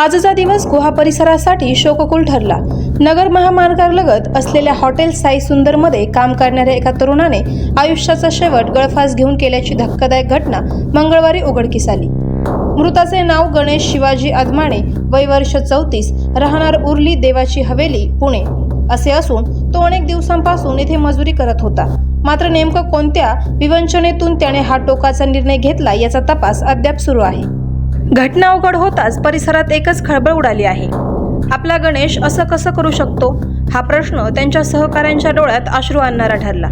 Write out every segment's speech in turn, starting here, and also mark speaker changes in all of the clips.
Speaker 1: आजचा दिवस गुहा परिसरासाठी शोककुल ठरला. नगर महामार्गालगत असलेल्या हॉटेल साई सुंदरमध्ये काम करणाऱ्या एका तरुणाने आयुष्याचा शेवट गळफास घेऊन केल्याची धक्कादायक घटना मंगळवारी उघडकीस आली. मृताचे नाव गणेश शिवाजी अदमाणे वय वर्ष चौतीस राहणार उर्ली देवाची हवेली पुणे. असे असून तो अनेक दिवसांपासून येथे मजुरी करत होता. मात्र नेमकं कोणत्या विवंचनेतून त्याने हा टोकाचा निर्णय घेतला याचा तपास अद्याप सुरू आहे. घटना उघड होताच परिसरात एकच खळबळ उडाली आहे. आपला गणेश असं कसं करू शकतो? हा प्रश्न त्यांच्या सहकाऱ्यांच्या डोळ्यात अश्रू आणणारा ठरला.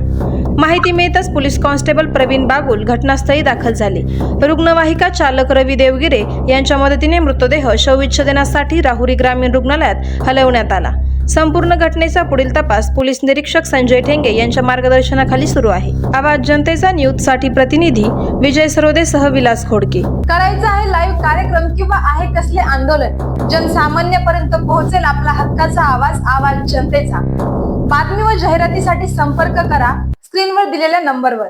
Speaker 1: माहिती मिळताच पोलीस कॉन्स्टेबल प्रवीण बागुल घटनास्थळी दाखल झाले. रुग्णवाहिका चालक रवी देवगिरे यांच्या मदतीने मृतदेह शवविच्छेदनासाठी राहुरी ग्रामीण रुग्णालयात हलवण्यात आला. संपूर्ण घटनेचा पुढील तपास पोलीस निरीक्षक संजय ठेंगे यांच्या मार्गदर्शनाखाली सुरू आहे. आवाज जनतेचा न्यूजसाठी प्रतिनिधी विजय सरोदे सह विलास खोडके.
Speaker 2: करायचं आहे लाईव्ह कार्यक्रम किंवा आहे कसले आंदोलन? जनसामान्यपर्यंत पोहोचेल आपला हक्काचा आवाज आवाज जनतेचा. बातमी व जाहिरातीसाठी संपर्क करा. स्क्रीनवर दिलेल्या नंबरवर.